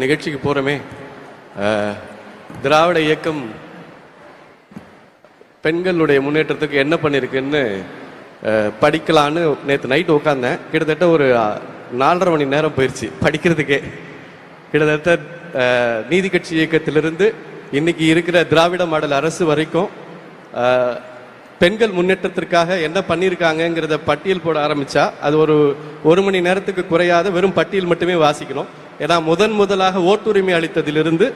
நிகழ்ச்சிக்கு போகிறோமே திராவிட இயக்கம் பெண்களுடைய முன்னேற்றத்துக்கு என்ன பண்ணியிருக்குன்னு படிக்கலான்னு நேற்று நைட் உட்காந்தேன் கிட்டத்தட்ட ஒரு நாலரை மணி நேரம் போயிடுச்சு படிக்கிறதுக்கே. கிட்டத்தட்ட நீதி கட்சி இயக்கத்திலிருந்து இன்னைக்கு இருக்கிற திராவிட மாடல் அரசு வரைக்கும் பெண்கள் முன்னேற்றத்திற்காக என்ன பண்ணியிருக்காங்கங்கிறத பட்டியல் போட ஆரம்பித்தா அது ஒரு ஒரு மணி நேரத்துக்கு குறையாத வெறும் பட்டியல் மட்டுமே வாசிக்கணும். ஏன்னா முதன் முதலாக ஓட்டுரிமை அளித்ததிலிருந்து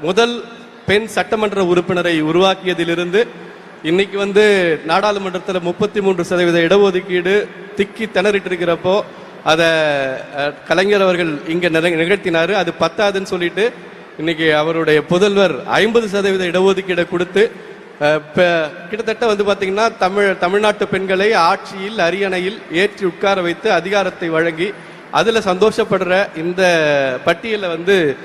முதல் பெண் சட்டமன்ற உறுப்பினரை உருவாக்கியதிலிருந்து இன்னைக்கு வந்து நாடாளுமன்றத்தில் முப்பத்தி மூன்று சதவீத இடஒதுக்கீடு திக்கி திணறிட்டு இருக்கிறப்போ அதை கலைஞர் அவர்கள் இங்கே நிகழ்த்தினார். அது பத்தாதுன்னு சொல்லிட்டு இன்னைக்கு அவருடைய புதல்வர் ஐம்பது சதவீத இடஒதுக்கீடை கொடுத்து இப்போ கிட்டத்தட்ட வந்து பார்த்திங்கன்னா தமிழ் தமிழ்நாட்டு பெண்களை ஆட்சியில் அரியணையில் ஏற்றி உட்கார வைத்து அதிகாரத்தை வழங்கி அதில் சந்தோஷப்படுற இந்த பட்டியலை வந்து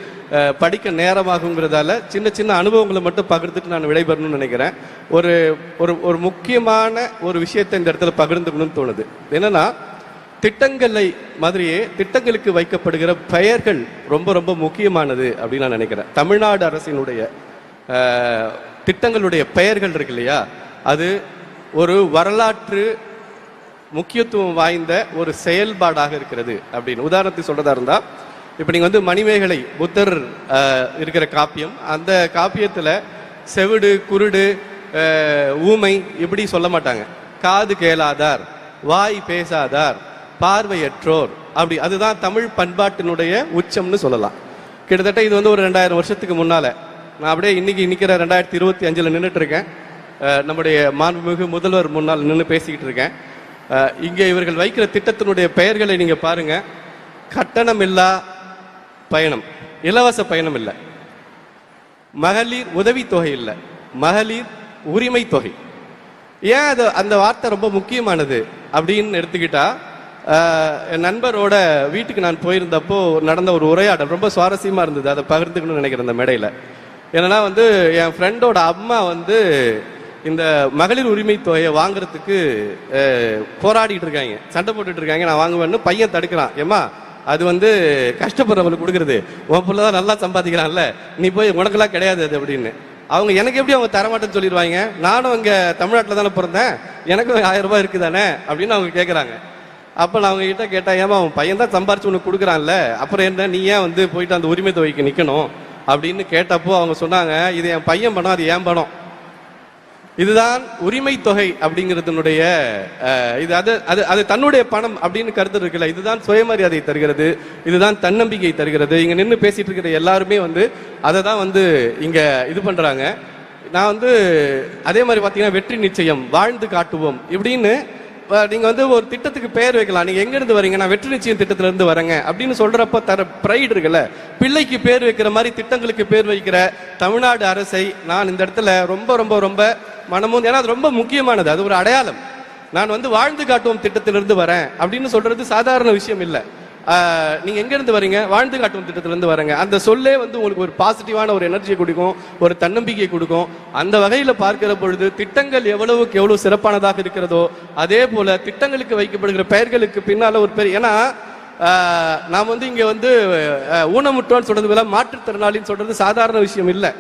படிக்க நேரமாகுங்கிறதால சின்ன சின்ன அனுபவங்களை மட்டும் பகிர்ந்துட்டு நான் விடைபெறணும்னு நினைக்கிறேன். ஒரு ஒரு ஒரு முக்கியமான ஒரு விஷயத்தை இந்த இடத்துல பகிர்ந்துக்கணும்னு தோணுது. என்னன்னா திட்டங்களை மாதிரியே திட்டங்களுக்கு வைக்கப்படுகிற பெயர்கள் ரொம்ப ரொம்ப முக்கியமானது அப்படின்னு நான் நினைக்கிறேன். தமிழ்நாடு அரசினுடைய திட்டங்களுடைய பெயர்கள் இருக்கு இல்லையா? அது ஒரு வரலாற்று முக்கியத்துவம் வாய்ந்த ஒரு செயல்பாடாக இருக்கிறது அப்படின்னு. உதாரணத்துக்கு சொல்றதா இருந்தா இப்போ நீங்க வந்து மணிமேகலை புத்தர் இருக்கிற காப்பியம் அந்த காப்பியத்துல செவிடு குருடு ஊமை இப்படி சொல்ல மாட்டாங்க. காது கேளாதார் வாய் பேசாதார் பார்வையற்றோர் அப்படி. அதுதான் தமிழ் பண்பாட்டினுடைய உச்சம்னு சொல்லலாம். கிட்டத்தட்ட இது வந்து ஒரு ரெண்டாயிரம் வருஷத்துக்கு முன்னால. நான் அப்படியே இன்னைக்கு நிக்கிற ரெண்டாயிரத்தி இருபத்தி அஞ்சுல நின்றுட்டு இருக்கேன். நம்முடைய மாண்புமிகு முதல்வர் முன்னால் நின்று பேசிக்கிட்டு இருக்கேன். இங்கே இவர்கள் வைக்கிற திட்டத்தினுடைய பெயர்களை நீங்கள் பாருங்கள் கட்டணம் இல்லா பயணம். இலவச பயணம் இல்லை. மகளிர் உதவித்தொகை இல்லை. மகளிர் உரிமை தொகை. ஏன் அது அந்த வார்த்தை ரொம்ப முக்கியமானது அப்படின்னு எடுத்துக்கிட்டா என் நண்பரோட வீட்டுக்கு நான் போயிருந்தப்போ நடந்த ஒரு உரையாடல் ரொம்ப சுவாரஸ்யமாக இருந்தது. அதை பகிர்ந்துக்கணும்னு நினைக்கிறேன் அந்த மேடையில். என்னன்னா வந்து என் ஃப்ரெண்டோட அம்மா வந்து இந்த மகளிர் உரிமை தொகையை வாங்குறதுக்கு போராடிட்டு இருக்காங்க. சண்டை போட்டுட்டு இருக்காங்க. நான் வாங்குவேன்னு பையன் தடுக்கிறான். ஏமா அது வந்து கஷ்டப்படுறவங்களுக்கு கொடுக்குறது. உன் பிள்ளை தான் நல்லா சம்பாதிக்கிறான்ல. நீ போய் உனக்கெல்லாம் கிடையாது அது அப்படின்னு. அவங்க எனக்கு எப்படி அவங்க தரமாட்டேன்னு சொல்லிடுவாங்க? நானும் இங்கே தமிழ்நாட்டில் தானே பிறந்தேன். எனக்கும் ஆயிரம் ரூபாய் இருக்குதானே அப்படின்னு அவங்க கேட்குறாங்க அப்போ நான் அவங்க கிட்ட கேட்டேன் ஏமா அவன் பையன் தான் சம்பாரிச்சு உனக்கு கொடுக்குறான்ல. அப்புறம் என்ன நீ ஏன் வந்து போயிட்டு அந்த உரிமை தொகைக்கு நிற்கணும் அப்படின்னு கேட்டப்போ அவங்க சொன்னாங்க இது என் பையன் பணம் அது ஏன் பணம். இதுதான் உரிமை தொகை அப்படிங்கிறதுனுடைய இது அது அது அது தன்னுடைய பணம் அப்படின்னு கருத்து இருக்குல்ல. இதுதான் சுயமரியாதை தருகிறது. இதுதான் தன்னம்பிக்கை தருகிறது. இங்க நின்று பேசிட்டு இருக்கிற எல்லாருமே வந்து அதை தான் வந்து இங்க இது பண்றாங்க. நான் வந்து அதே மாதிரி பார்த்தீங்கன்னா வெற்றி நிச்சயம் வாழ்ந்து காட்டுவோம் இப்படின்னு நீங்க வந்து ஒரு திட்டத்துக்கு பெயர் வைக்கலாம். நீங்க எங்க இருந்து வரீங்க? நான் வெற்றி நிச்சயம் திட்டத்துல இருந்து வரேங்க அப்படின்னு சொல்றப்ப தர ப்ரைடு இருக்குல்ல. பிள்ளைக்கு பேர் வைக்கிற மாதிரி திட்டங்களுக்கு பேர் வைக்கிற தமிழ்நாடு அரசை நான் இந்த இடத்துல ரொம்ப ரொம்ப ரொம்ப மனமும் ஏன்னா அது ரொம்ப முக்கியமானது. அது ஒரு அடையாளம். நான் வந்து வாழ்ந்து காட்டுவோம் திட்டத்திலிருந்து வரேன் அப்படின்னு சொல்றது சாதாரண விஷயம் இல்லை. நீங்க எங்க இருந்து வரீங்க? வாழ்ந்து காட்டுவோம் திட்டத்திலிருந்து வரங்க. அந்த சொல்லே வந்து உங்களுக்கு ஒரு பாசிட்டிவான ஒரு எனர்ஜியை கொடுக்கும் ஒரு தன்னம்பிக்கை கொடுக்கும். அந்த வகையில பார்க்கிற பொழுது திட்டங்கள் எவ்வளவுக்கு எவ்வளவு சிறப்பானதாக இருக்கிறதோ அதே போல திட்டங்களுக்கு வைக்கப்படுகிற பெயர்களுக்கு பின்னால ஒரு பெரிய ஏன்னா நாம் வந்து இங்க வந்து ஊனமுற்றோன்னு சொல்றது மாற்றுத்திறனாளின்னு சொல்றது சாதாரண விஷயம் இல்லை.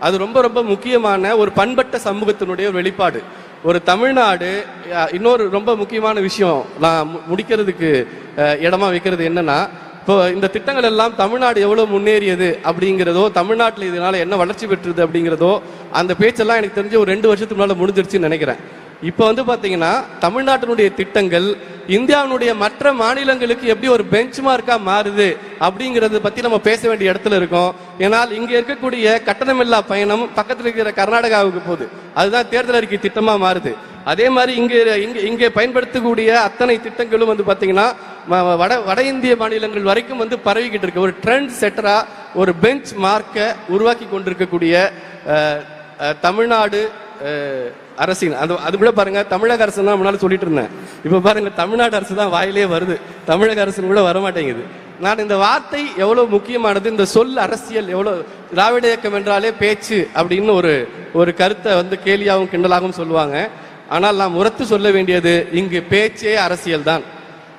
அது ரொம்ப ரொம்ப முக்கியமான ஒரு பண்பட்ட சமூகத்தினுடைய ஒரு வெளிப்பாடு. ஒரு தமிழ்நாடு இன்னொரு ரொம்ப முக்கியமான விஷயம் நான் மு- முடிக்கிறதுக்கு இடமா வைக்கிறது என்னன்னா இப்போ இந்த திட்டங்கள் எல்லாம் தமிழ்நாடு எவ்வளவு முன்னேறியது அப்படிங்கிறதோ தமிழ்நாட்டில் இதனால என்ன வளர்ச்சி பெற்றது அப்படிங்கிறதோ அந்த பேச்செல்லாம் எனக்கு தெரிஞ்சு ஒரு ரெண்டு வருஷத்துக்கு முன்னால முடிஞ்சிருச்சுன்னு நினைக்கிறேன். இப்போ வந்து பாத்தீங்கன்னா தமிழ்நாட்டினுடைய திட்டங்கள் இந்தியாவினுடைய மற்ற மாநிலங்களுக்கு எப்படி ஒரு பெஞ்ச் மார்க்கா மாறுது அப்படிங்கறத பத்தி நம்ம பேச வேண்டிய இடத்துல இருக்கோம். ஏன்னால் இங்க இருக்கக்கூடிய கட்டணமில்லா பயணம் பக்கத்தில் இருக்கிற கர்நாடகாவுக்கு போகுது. அதுதான் தேர்தல் அறிக்கை திட்டமா மாறுது. அதே மாதிரி இங்கே இங்கே இங்கே பயன்படுத்தக்கூடிய அத்தனை திட்டங்களும் வந்து பார்த்தீங்கன்னா வட வட இந்திய மாநிலங்கள் வரைக்கும் வந்து பரவிக்கிட்டு இருக்கு. ஒரு ட்ரெண்ட் செட்டரா ஒரு பெஞ்ச் மார்க்கை உருவாக்கி கொண்டிருக்கக்கூடிய தமிழ்நாடு அரசின் அது அது கூட பாருங்க தமிழக அரசு தான் முன்னால் சொல்லிட்டு இருந்தேன். இப்போ பாருங்க தமிழ்நாடு அரசு தான் வாயிலே வருது. தமிழக அரசு கூட வர மாட்டேங்குது நான் இந்த வார்த்தை எவ்வளவு முக்கியமானது இந்த சொல் அரசியல் எவ்வளவு திராவிட இயக்கம் என்றாலே பேச்சு அப்படின்னு ஒரு ஒரு கருத்தை வந்து கேலியாகவும் கிண்டலாகவும் சொல்லுவாங்க. ஆனால் நாம் உரத்து சொல்ல வேண்டியது இங்கு பேச்சே அரசியல் தான்.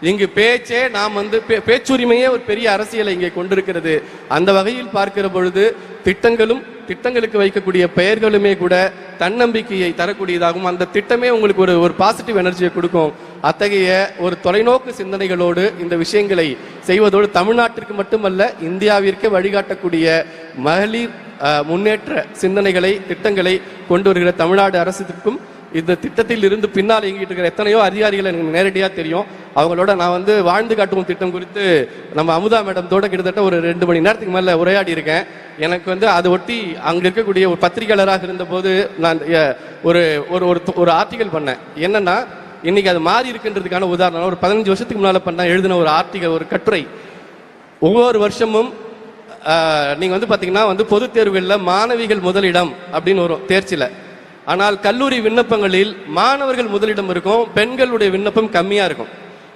இங்கு பேச்சே நாம் வந்து பே- பேச்சுரிமையே ஒரு பெரிய அரசியலை இங்கே கொண்டிருக்கிறது. அந்த வகையில் பார்க்கிற பொழுது திட்டங்களும் திட்டங்களுக்கு வைக்கக்கூடிய பெயர்களுமே கூட தன்னம்பிக்கையை தரக்கூடியதாகவும் அந்த திட்டமே உங்களுக்கு ஒரு ஒரு பாசிட்டிவ் எனர்ஜியை கொடுக்கும். அத்தகைய ஒரு தொலைநோக்கு சிந்தனைகளோடு இந்த விஷயங்களை செய்வதோடு தமிழ்நாட்டிற்கு மட்டுமல்ல இந்தியாவிற்கே வழிகாட்டக்கூடிய மகளிர் முன்னேற்ற சிந்தனைகளை திட்டங்களை கொண்டு வருகிற தமிழ்நாடு அரசுக்கும் இந்த திட்டத்தில் இருந்து பின்னால் இயங்கிட்டு இருக்கிற எத்தனையோ அதிகாரிகள் எனக்கு நேரடியாக தெரியும். அவங்களோட நான் வந்து வாழ்ந்து காட்டுவோம் திட்டம் குறித்து நம்ம அமுதா மேடம்தோட கிட்டத்தட்ட ஒரு ரெண்டு மணி நேரத்துக்கு மேலே உரையாடி இருக்கேன். எனக்கு வந்து அதை ஒட்டி அங்கே இருக்கக்கூடிய ஒரு பத்திரிகையாளராக இருந்தபோது நான் ஒரு ஒரு ஒரு ஒரு ஆர்டிகல் பண்ணேன். என்னன்னா இன்னைக்கு அது மாறி இருக்குன்றதுக்கான உதாரணம். ஒரு பதினஞ்சு வருஷத்துக்கு முன்னால பண்ண எழுதின ஒரு ஆர்டிகல் ஒரு கட்டுரை. ஒவ்வொரு வருஷமும் நீங்கள் நீங்க வந்து பாத்தீங்கன்னா வந்து பொதுத் தேர்வுகளில் மாணவிகள் முதலிடம் அப்படின்னு வரும் தேர்ச்சியில். ஆனால் கல்லூரி விண்ணப்பங்களில் மாணவர்கள் முதலிடம் இருக்கும் பெண்களுடைய விண்ணப்பம் கம்மியா இருக்கும்.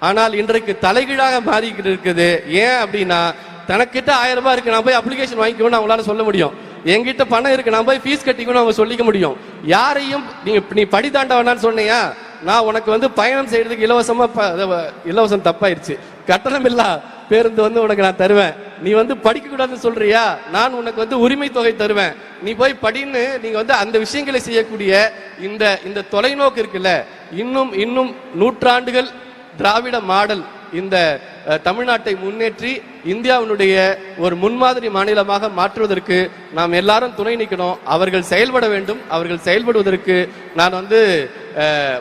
ஆனால் இன்றைக்கு தலைகீழாக மாறிக்கிட்டு இருக்குது. ஏன் அப்படின்னா தனக்கிட்ட ஆயிரம் ரூபாய் இருக்கு நான் போய் அப்ளிகேஷன் வாங்கிக்கணும்னு அவங்களால சொல்ல முடியும். என்கிட்ட பணம் இருக்கு நான் போய் ஃபீஸ் கட்டிக்கணும்னு அவங்க சொல்லிக்க முடியும். யாரையும் நீங்க நீ படி தாண்ட வேணாம்னு சொன்னியா? நான் உனக்கு வந்து பயணம் செய்யறதுக்கு இலவசமா ப- இலவசம் தப்பாயிருச்சு. கட்டணம் இல்ல பேருந்து வந்து உனக்கு நான் தருவேன். நீ வந்து படிக்க கூடாதுன்னு சொல்றியா? நான் உனக்கு வந்து உரிமை தொகை தருவேன். நீ போய் படின்னு நீங்க வந்து அந்த விஷயங்களை செய்யக்கூடிய இந்த இந்த தொலைநோக்கு இருக்குல்ல இன்னும் இன்னும் நூற்றாண்டுகள் திராவிட மாடல் இந்த தமிழ்நாட்டை முன்னேற்றி இந்தியாவினுடைய ஒரு முன்மாதிரி மாநிலமாக மாற்றுவதற்கு நாம் எல்லாரும் துணை நிற்கணும் அவர்கள் செயல்பட வேண்டும். அவர்கள் செயல்படுவதற்கு நான் வந்து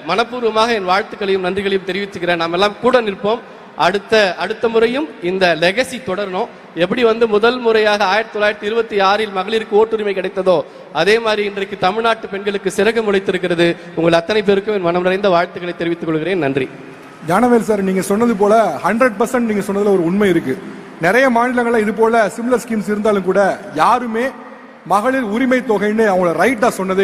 மனப்பூர்வமாக என் வாழ்த்துக்களையும் நன்றிகளையும் தெரிவித்துக்கிறேன் நாம் எல்லாம் கூட நிற்போம். அடுத்த அடுத்த முறையும் இந்த லெகசி தொடரணும். எப்படி வந்து முதல் முறையாக ஆயிரத்தி தொள்ளாயிரத்தி இருபத்தி ஆறில் மகளிருக்கு ஓட்டுரிமை கிடைத்ததோ அதே மாதிரி இன்றைக்கு தமிழ்நாட்டு பெண்களுக்கு சிறகு முளைத்திருக்கிறது உங்கள் அத்தனை பேருக்கும் என் மனம் நிறைந்த வாழ்த்துக்களை தெரிவித்துக் கொள்கிறேன். நன்றி. ஞானவேல் சார் நீங்க சொன்னது போல ஹண்ட்ரட் பர்சன்ட் நீங்க சொன்னதுல ஒரு உண்மை இருக்கு. நிறைய மாநிலங்கள்ல இது போல சிம்லர் ஸ்கீம்ஸ் இருந்தாலும் கூட யாருமே மகளிர் உரிமை தொகைன்னு அவங்கள ரைட்டா சொன்னதே